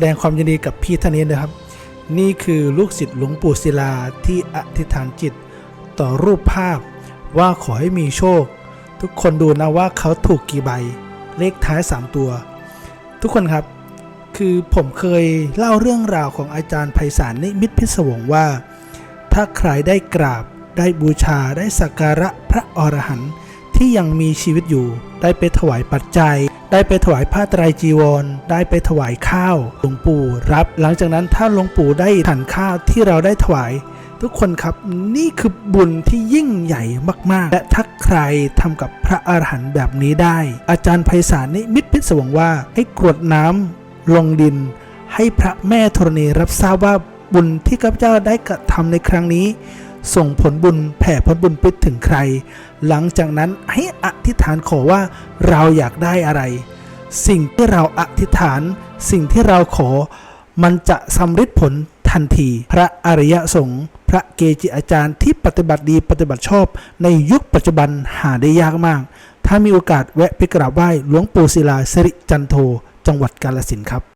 แสดงความยินดีกับพี่ท่านนี้นะครับ นี่คือลูกศิษย์หลวงปู่ศิลาที่อธิษฐานจิต ต่อรูปภาพว่าขอให้มีโชค ทุกคนดูนะว่าเขาถูกกี่ใบ เลขท้าย 3 ตัว ทุกคนครับ คือผมเคยเล่าเรื่องราวของอาจารย์ไพศาลนิมิตพิศวงว่า ถ้าใครได้กราบได้บูชาได้สักการะพระอรหันต์ ที่ยังมีชีวิตอยู่ ได้ไปถวายปัจจัย ได้ไปถวายผ้าไตรจีวร ได้ไปถวายข้าวหลวงปู่รับ หลังจากนั้นถ้าหลวงปู่ได้ทานข้าวที่เราได้ถวายทุกคนครับนี่คือบุญที่ยิ่งใหญ่มาก ๆ และถ้าใครทำกับพระอรหันต์แบบนี้ได้ อาจารย์ไพศาลนิมิตพิศวงว่าให้กรวดน้ำลงดิน ให้พระแม่ธรณีรับทราบว่าบุญที่ข้าพเจ้าได้กระทำในครั้งนี้ ส่งผลบุญแผ่ผลบุญไปถึงใคร หลังจากนั้นให้อธิษฐานขอว่าเราอยากได้อะไร สิ่งที่เราอธิษฐาน สิ่งที่เราขอ มันจะสำเร็จผลทันที พระอริยสงฆ์พระเกจิอาจารย์ที่ปฏิบัติดีปฏิบัติชอบ ในยุคปัจจุบันหาได้ยากมาก ถ้ามีโอกาสแวะไปกราบไหว้หลวงปู่ศิลาสิริจันโท จังหวัดกาลสินครับ